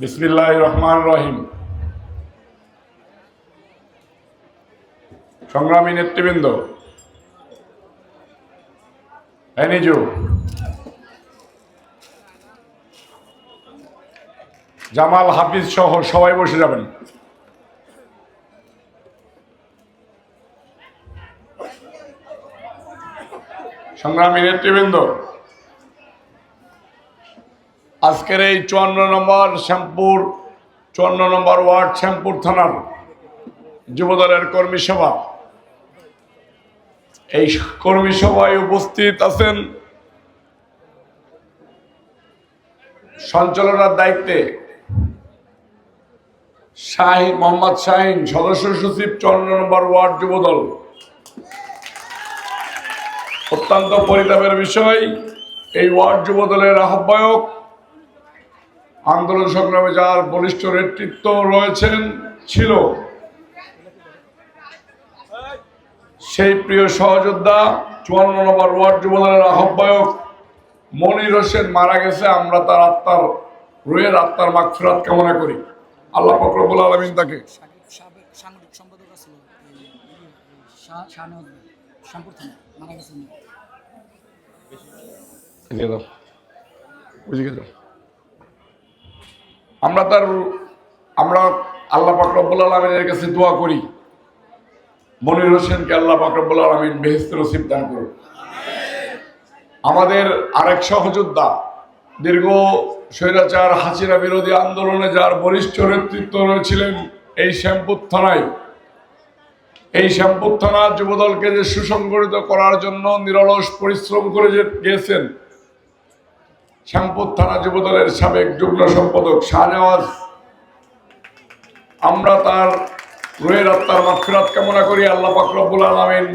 বিসমিল্লাহ রহমান রহিম সংগ্রামী নেতৃবৃন্দ এনিজু জামাল হাফিজ সহ সবাই বসে যাবেন। সংগ্রামী নেতৃবৃন্দ আজকের এই চুয়ান্ন নম্বর শ্যামপুর, চুয়ান্ন নম্বর ওয়ার্ড শ্যামপুর থানার যুবদলের কর্মী সভা। এই কর্মী সভায় উপস্থিত আছেন সঞ্চালনার দায়িত্বে শাহিন মোহাম্মদ শাহিন, সদস্য সচিব চুয়ান্ন নম্বর ওয়ার্ড যুবদল। অত্যন্ত পরিতাপের বিষয়, এই ওয়ার্ড যুবদলের আহ্বায়ক আন্দোলন সংগ্রামে যার বলিষ্ঠ নেতৃত্ব রয়েছেন ছিল সেই প্রিয় সহযোদ্ধা চুয়ান্ন নম্বর ওয়ার্ড যুবদলের আহ্বায়ক মনির হোসেন মারা গেছে। আমরা তার আত্মার রুয়ের আত্মার মাগফিরাত কামনা করি। আল্লাহ ফকরবুল আলমিন তাকে সম্পাদক আমরা তার, আমরা আল্লাহ পাক রব্বুল আলমিনের কাছে দোয়া করি। মনির হোসেনকে আল্লাহ পাক রব্বুল আলমিন বেহেস্ত নসিব দান করুন। আমাদের আরেক সহযোদ্ধা, দীর্ঘ স্বৈরাচার হাসিরা বিরোধী আন্দোলনে যার বরিষ্ঠ নেতৃত্ব রয়েছিলেন এই শ্যামপুর থানায়। এই শ্যামপুর থানা যুবদলকে যে সুসংগঠিত করার জন্য নিরলস পরিশ্রম করে যে গিয়েছেন শ্যামপুর থানা যুবদলের সাবেক যুগ্ম সম্পাদক শাহনওয়াজ, আমরা তার রুহের আত্মার মাফিরাত কামনা করি। আল্লাহ পাকরবুল আলমিন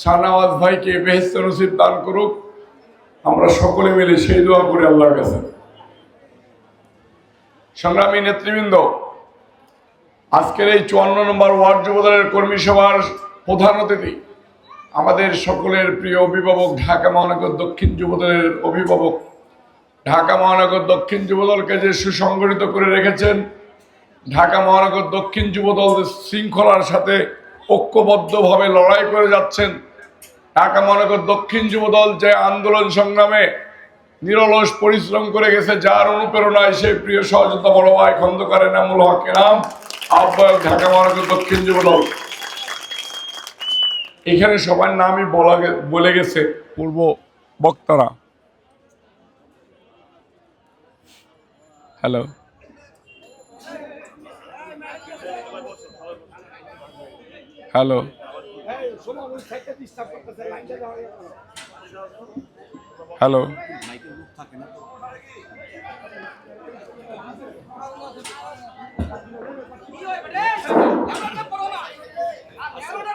শাহনওয়াজ ভাইকে বেহেস্ত নসিব দান করুক। আমরা সকলে মিলে সেই দোয়া করি আল্লাহর কাছে। সংগ্রামী নেতৃবৃন্দ, আজকের এই চুয়ান্ন নম্বর ওয়ার্ড যুবদলের কর্মী সভার প্রধান অতিথি, আমাদের সকলের প্রিয় অভিভাবক ঢাকা মহানগর দক্ষিণ যুবদলের অভিভাবক ঢাকা মহানগর দক্ষিণ যুবদলকে যে সুসংগঠিত করে রেখেছেন, ঢাকা মহানগর দক্ষিণ যুবদল শৃঙ্খলার সাথে ঐক্যবদ্ধভাবে লড়াই করে যাচ্ছেন, ঢাকা মহানগর দক্ষিণ যুবদল যে আন্দোলন সংগ্রামে নিরলস পরিশ্রম করে গেছে, যার অনুপ্রেরণায় সেই প্রিয় সহযোদ্ধা বড় ভাই খন্দকারের নামুল হক এনাম, আহ্বায়ক ঢাকা মহানগর দক্ষিণ যুবদল। এখানে সবার নামই বলা বলে গেছে পূর্ব বক্তারা। হ্যালো হ্যালো হ্যালো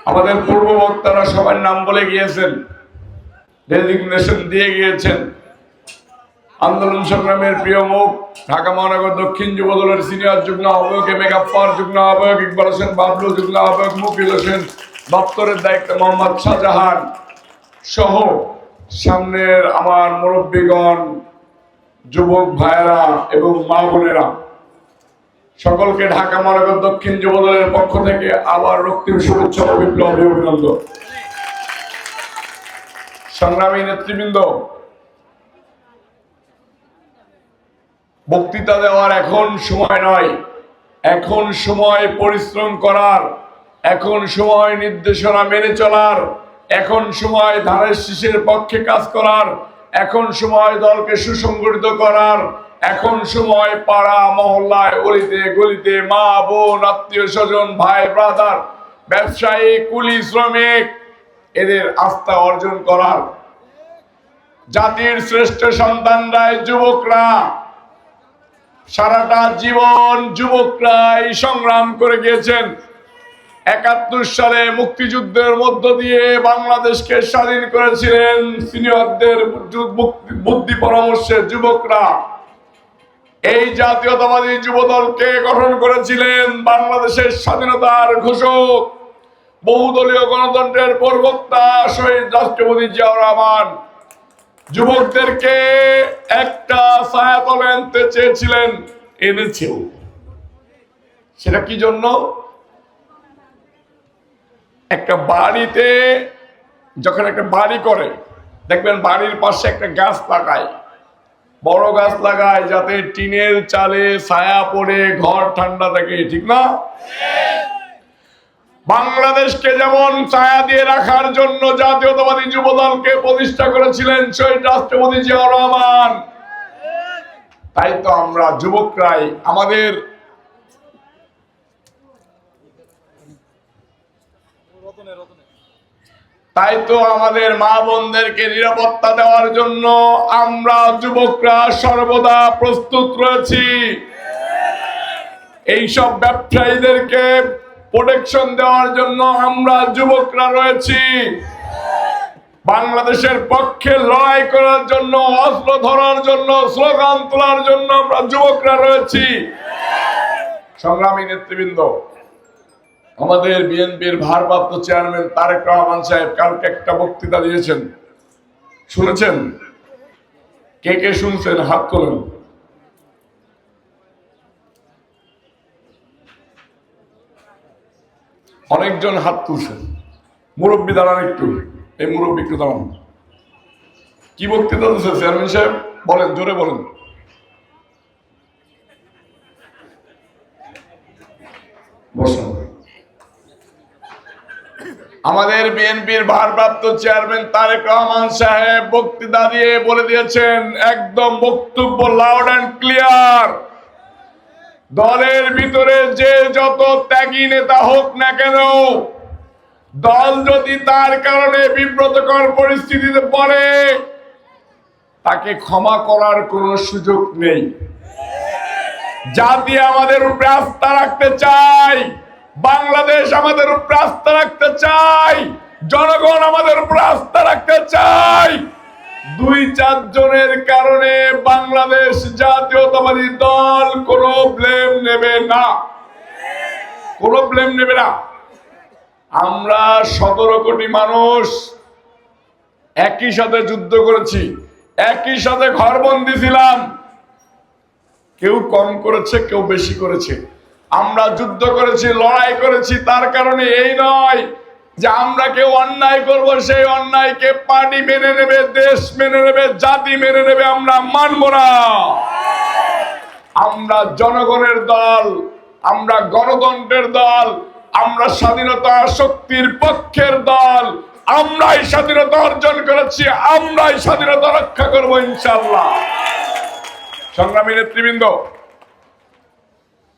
আমাদের পূর্ব বক্তারা সবার নাম বলে গিয়েছেন। ডেজিগনেশন দিয়ে গিয়েছেন। আন্দোলন সংগ্রামের প্রিয় মুখ, ঢাকা মহানগর দক্ষিণ যুব দলের সিনিয়র যুগ্ম আহ্বায়ক এম এ গাফফার, যুগ্ম আহ্বায়ক ইকবাল হোসেন বাবলু, যুগ্ম আহ্বায়ক মুকিল হোসেন, দপ্তরের দায়িত্বে মোহাম্মদ শাহজাহান সহ সামনের আমার মুরব্বীগণ, যুবক ভাইয়েরা এবং মা বোনেরা। সকলকে ঢাকা মহানগর দক্ষিণ যুব দলের পক্ষ থেকে আবার রক্তিম শুভেচ্ছা ও বিপ্লবী অভিনন্দন। সংগ্রামী নেতৃবৃন্দ বক্তৃতা দেওয়ার এখন সময় নয়। এখন সময় পরিশ্রম করার, এখন সময় নির্দেশনা মেনে চলার, এখন সময় ধানের শীষের পক্ষে কাজ করার, এখন সময় দলকে সুসংগঠিত করার, এখন সময় পাড়া মহল্লায় অলিতে গলিতে মা, বোন, আত্মীয় স্বজন, ভাই ব্রাদার ব্যবসায়ী, কুলি, শ্রমিক, এদের আস্থা অর্জন করার। জাতির শ্রেষ্ঠ সন্তানরাই যুবকরা। সারাটা জীবন যুবকরাই সংগ্রাম করে গিয়েছেন। একাত্তর সালে মুক্তিযুদ্ধের মধ্য দিয়ে বাংলাদেশকে স্বাধীন করেছিলেন সিনিয়রদের বুদ্ধি পরামর্শে যুবকরা। এই জাতীয়তাবাদী যুবদলকে গঠন করেছিলেন? বাংলাদেশের স্বাধীনতার ঘোষক, বহুদলীয় গণতন্ত্রের প্রবক্তা শহীদ রাষ্ট্রপতি জিয়াউর রহমান। যুবকদেরকে একটা ছায়াতলে আনতে চেয়েছিলেন এনেছেও। সেটা কি জন্য? একটা বাড়িতে যখন একটা বাড়ি করে, দেখবেন বাড়ির পাশে একটা গাছ লাগায়। বড় গাছ লাগায় যাতে টিনের চালে ছায়া পড়ে, ঘর ঠান্ডা থাকে, ঠিক না? বাংলাদেশকে যেমন ছায়া দিয়ে রাখার জন্য জাতীয়তাবাদী যুব দলকে প্রতিষ্ঠা করেছিলেন শহীদ রাষ্ট্রপতি জিয়াউর রহমান, তাই তো আমরা যুবকরাই আমাদের তাই তো আমাদের মা বোনদেরকে নিরাপত্তা দেওয়ার জন্য আমরা যুবকরা সর্বদা প্রস্তুত রয়েছি। এইসব ব্যবসায়ীদেরকে প্রোটেকশন দেওয়ার জন্য আমরা যুবকরা রয়েছি। বাংলাদেশের পক্ষে লড়াই করার জন্য, অস্ত্র ধরার জন্য, স্লোগান তোলার জন্য আমরা যুবকরা রয়েছি। সংগ্রামী নেতৃবৃন্দ, আমাদের বিএনপির ভারপ্রাপ্ত চেয়ারম্যান তারেক রহমান সাহেব কালকে একটা বক্তৃতা দিয়েছেন। শুনেছেন? কে কে শুনছেন? হাত তোলেন। অনেকজন হাত তুলছেন। মুরব্বী দাঁড়ান একটু। এই মুরব্বী একটু দাঁড়ান। কি বক্তৃতা দিচ্ছে চেয়ারম্যান সাহেব? বলেন, জোরে বলেন। বসুন। আমাদের বিএনপির ভারপ্রাপ্ত চেয়ারম্যান তারেক রহমান সাহেব বক্তৃতা দিয়ে বলে দিয়েছেন, একদম বক্তব্য লাউড অ্যান্ড ক্লিয়ার দলের ভিতরে যে যত ত্যাগী নেতা হোক না কেন, দল যদি তার কারণে বিব্রতকর পরিস্থিতিতে পড়ে, তাকে ক্ষমা করার কোনো সুযোগ নেই। জাতি আমাদের উপরে আস্থা রাখতে চাই বাংলাদেশ আমাদের উপরে আস্থা রাখতে চাই জনগণ আমাদের উপরে আস্থা রাখতে চাই দুই চার জনের কারণে বাংলাদেশ জাতীয়তাবাদী দল কোনো ব্লেম নেবে না। কোনো ব্লেম নেবে না। আমরা সতেরো কোটি মানুষ একই সাথে যুদ্ধ করেছি, একই সাথে ঘরবন্দি ছিলাম। কেউ কম করেছে, কেউ বেশি করেছে। আমরা যুদ্ধ করেছি, লড়াই করেছি, তার কারণে এই নয়। যে আমরা কেউ অন্যায় করব, সেই অন্যায়কে পার্টি মেনে নেবে, দেশ মেনে নেবে, জাতি মেনে নেবে, আমরা মানব না। আমরা জনগণের দল, আমরা গণতন্ত্রের দল, আমরা স্বাধীনতা শক্তির পক্ষের দল, আমরাই স্বাধীনতা অর্জন করেছি, আমরাই স্বাধীনতা রক্ষা করব ইনশাল্লাহ সংগ্রামী নেতৃবৃন্দ,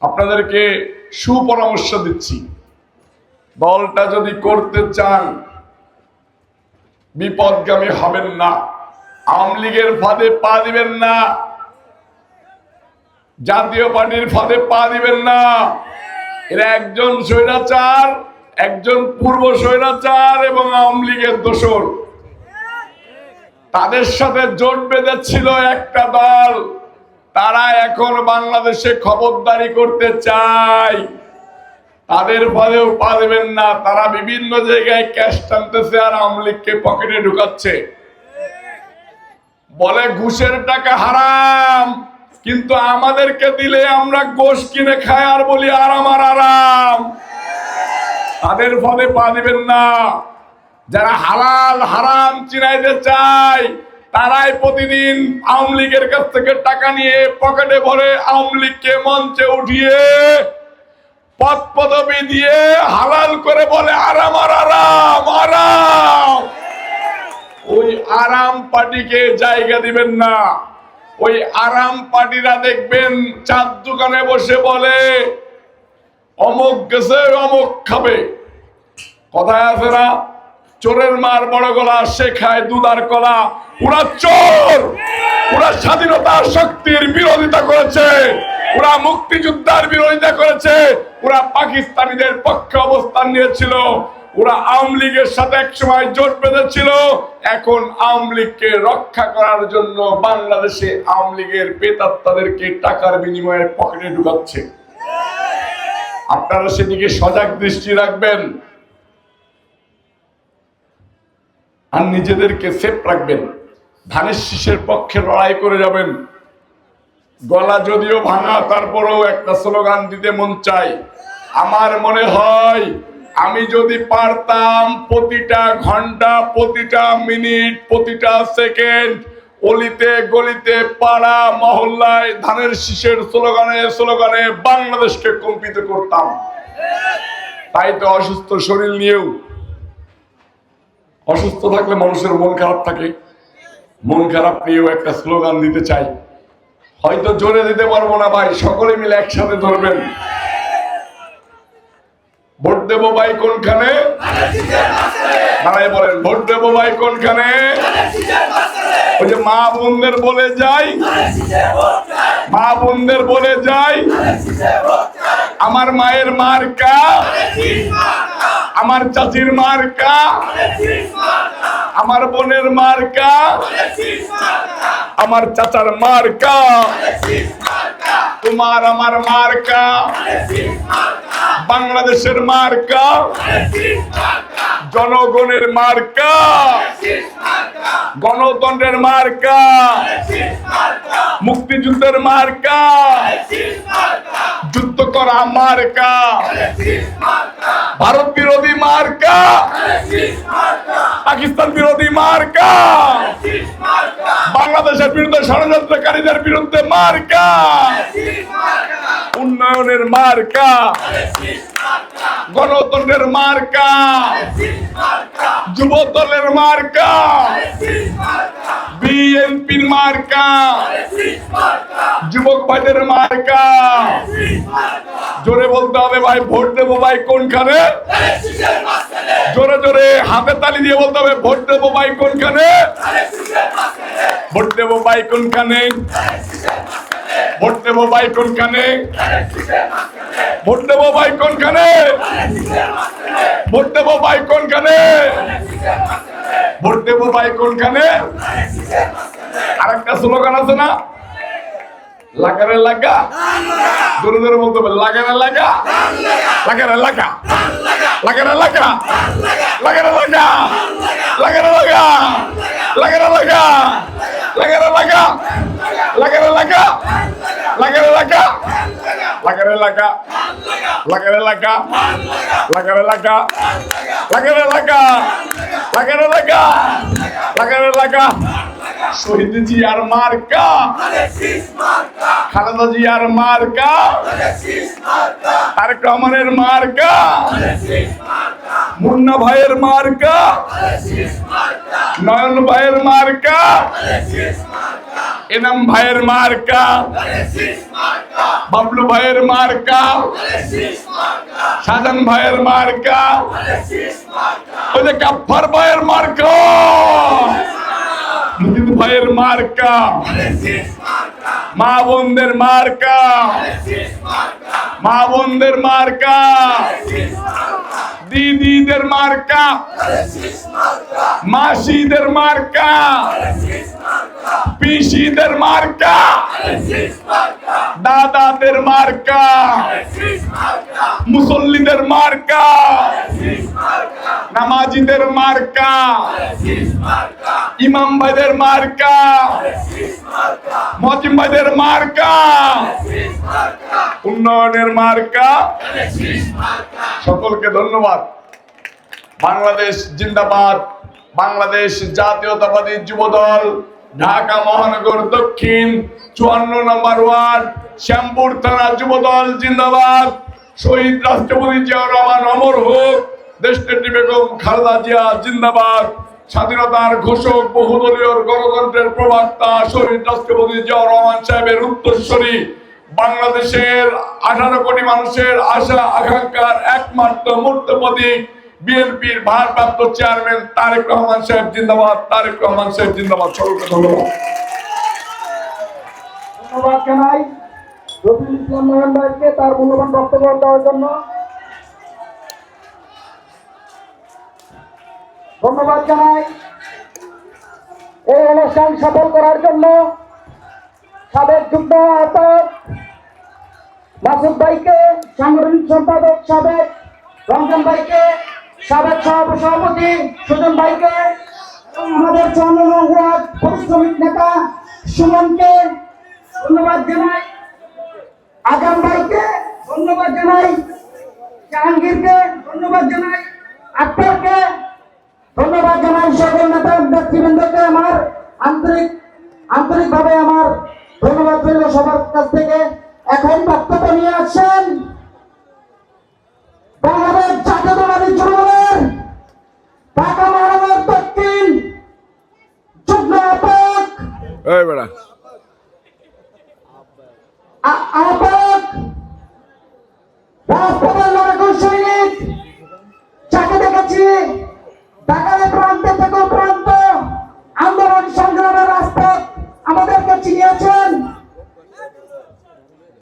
আপনাদেরকে সুপরামর্শ দিচ্ছি। দলটা যদি করতে চান, বিপদগামী হবেন না। আওয়ামী লীগের ফাঁদে পা দিবেন না। জাতীয় পার্টির ফাঁদে পা দিবেন না। এরা একজন স্বৈরাচার, একজন পূর্ব স্বৈরাচার এবং আওয়ামী লীগের দোসর তাদের সাথে জোট বেঁধেছিল একটা দল। তারা এখন বাংলাদেশে খবরদারি করতে চায়। তাদের ফলেও পা দেবেন না। তারা বিভিন্ন জায়গায় ক্যাশ টানতেছে আর আওয়ামী লীগকে পকেটে ঢুকাচ্ছে। বলে ঘুষের টাকা হারাম, কিন্তু আমাদেরকে দিলে আমরা গোশ কিনে খাই আর বলি আরাম আর আরাম। তাদের ফলে পা দিবেন না। যারা হালাল, হারাম চিনাইতে চায়, তারাই প্রতিদিন আওয়ামী লীগের কাছ থেকে টাকা নিয়ে পকেটে ভরে আওয়ামী লীগকে মঞ্চে উঠিয়ে পদ পদবি দিয়ে হালাল করে বলে, আরাম আর আরাম আরাম। ওই আরাম পার্টিকে জায়গা দিবেন না। ওই আরাম পার্টিরা দেখবেন চার দোকানে বসে বলে, অমুক গেছে, অমুক খাবে। কথায় আছে না, চোরের মার বড় গলা, সে খায় দুধার কলা। ওরা চোর! ওরা স্বাধীনতার শক্তির বিরোধিতা করেছে। ওরা মুক্তিযোদ্ধার বিরোধিতা করেছে, ওরা পাকিস্তানিদের পক্ষে অবস্থান নিয়েছিল, ওরা আওয়ামী লীগের সাথে এক সময় জোট বেঁধেছিল, এখন আওয়ামী লীগকে রক্ষা করার জন্য বাংলাদেশে আওয়ামী লীগের পেতাত্তাদেরকে টাকার বিনিময়ে পকেটে ঢুকাচ্ছে। আপনারা সেদিকে সজাগ দৃষ্টি রাখবেন আর নিজেদেরকে সেফ রাখবেন। ধানের শীষের পক্ষে লড়াই করে যাবেন। গলা যদিও ভাঙা, তারপরেও একটা স্লোগান দিতে মন চাই আমার মনে হয়, আমি যদি পারতাম প্রতিটা ঘণ্টা, প্রতিটা মিনিট, প্রতিটা সেকেন্ড, অলিতে গলিতে, পাড়া মহল্লায় ধানের শীষের স্লোগানে স্লোগানে বাংলাদেশকে কম্পিত করতাম। তাই তো অসুস্থ শরীর নিয়েও, অসুস্থ থাকলে মানুষের মন খারাপ থাকে। মন খারাপ নিয়েও একটা স্লোগান দিতে চাই। হয়তো জোরে দিতে পারব না ভাই, সকলে মিলে একসাথে ধরবেন। ভোট দেবো ভাই কোনখানে? দাঁড়াই বলেন, ভোট দেবো ভাই কোনখানে? ওই যে মা বোনদের বলে যাই। মা বোনদের বলে যাই। আমার মায়ের মার্কা। আমার চাচির মার্কা। আমার বোনের মার্কা। আমার চাচার মার্কা। তোমার আমার মার্কা। বাংলাদেশের মার্কা। জনগণের মার্কা। গণতন্ত্রের মার্কা। মুক্তিযুদ্ধের মার্কা। যুদ্ধ করা মার্কা। ভারত বিরোধী মার্কা। পাকিস্তান বিরোধী মার্কা। বাংলাদেশের বিরুদ্ধে ষড়যন্ত্রকারীদের বিরুদ্ধে মার্কা। উন্নয়নের মার্কা। গণতন্ত্রের মার্কা। যুব দলের মার্কা। বিএনপির মার্কা। যুবক ভাইদের মার্কা। জোরে বলতে হবে ভাই, ভোট দেবো ভাই কোনখানে? জোরে জোরে হাতে তালি দিয়ে বলতে হবে, ভোট দেবো ভাই কোনখানে? ভোট দেবো ভাই কোনখানে? ভোট দেবো ভাই কোনখানে? ভোট দেবো ভাই কোনখানে? ভোট দেবো ভাই কোনখানে? ভোট দেবো ভাই কোনখানে? আরেকটা স্লোগান আছে না? লাগারে লাগা। জোরে জোরে বলতে হবে, লাগারে লাগা। লাগারে লাগা। లగర లగ. లగర లగ. లగర లగ. లగర లగ. లగర లగ. లగర లగ. লাগারে লাগা। লাগারে লাগা। লাগারে লাগা। লাগারে লাগা। লাগারে লাগা। লাগারে লাগা। লাগারে লাগা। শহীদ জিয়ার মার্কা। খালেদা জিয়ার মার্কা। তারেক রহমানের মার্কা। মুন্না ভাইয়ের মার্কা নয়ন ভাইয়ের মার্কা এনাম ভাইয়ের মার্কা বাবলু ভাইয়ের মার্কা সাজান ভাইয়ের মার্কা ওই যে গাফফার ভাইয়ের মার্কা মুজিদ ভাইয়ের মার্কা মা বোনদের মার্কা মা বোনদের মার্কা দিদিদের মার্কা। মাসিদের মার্কা। পিসিদের মার্কা। দাদাদের মার্কা। মুসল্লিদের মার্কা। নামাজিদের মার্কা। ইমাম ভাইদের মার্কা। মজিম ভাইদের মার্কা। উন্নয়নের মার্কা। সকলকে ধন্যবাদ। বাংলাদেশ জিন্দাবাদ, বাংলাদেশ জাতীয়তাবাদী যুবদল, ঢাকা মহানগর দক্ষিণ, চুয়ান্ন নম্বর ওয়ার্ড, শ্যামপুর থানা যুবদল, জিন্দাবাদ। শহীদ রাষ্ট্রপতি জিয়াউর রহমান অমর হোক দেশনেত্রী বেগম খালেদা জিয়া জিন্দাবাদ। স্বাধীনতার ঘোষক বহুদলীয় গণতন্ত্রের প্রবক্তা শহীদ রাষ্ট্রপতি জিয়াউর রহমান সাহেবের উত্তরসূরি বাংলাদেশের আঠারো কোটি মানুষের আশা, আকাঙ্ক্ষার একমাত্র মূর্ত প্রতীক বিএনপির ভারপ্রাপ্ত চেয়ারম্যান তারেক রহমান সাহেব, জিন্দাবাদ। তারেক রহমান সাহেব, জিন্দাবাদ। সকলকে ধন্যবাদ। ধন্যবাদ জানাই রফিউল ইসলাম নয়ন ভাইকে তার মূল্যবান বক্তব্য দেওয়ার জন্য। ধন্যবাদ জানাই এই অনুষ্ঠান সফল করার জন্য সাবেক যুগ্ম আহ্বায়ক মাসুদ ভাইকে সাংগঠনিক সম্পাদক সাবেক রঞ্জন ভাইকে সাবেক সভাপতি সুজন ভাইকে, আমাদের চন্দ্র ওয়ার্ড পরিশ্রমিক নেতা সুমনকে ধন্যবাদ জানাই। আগাম ভাইকে ধন্যবাদ জানাই। জাহাঙ্গীরকে ধন্যবাদ জানাই। আক্তারকে ধন্যবাদ জানাই। সকল নেতা ব্যক্তিবৃন্দকে আমার আন্তরিক আন্তরিকভাবে আমার ধন্যবাদ রইল সবার কাছ থেকে। এখন বক্তব্য নিয়ে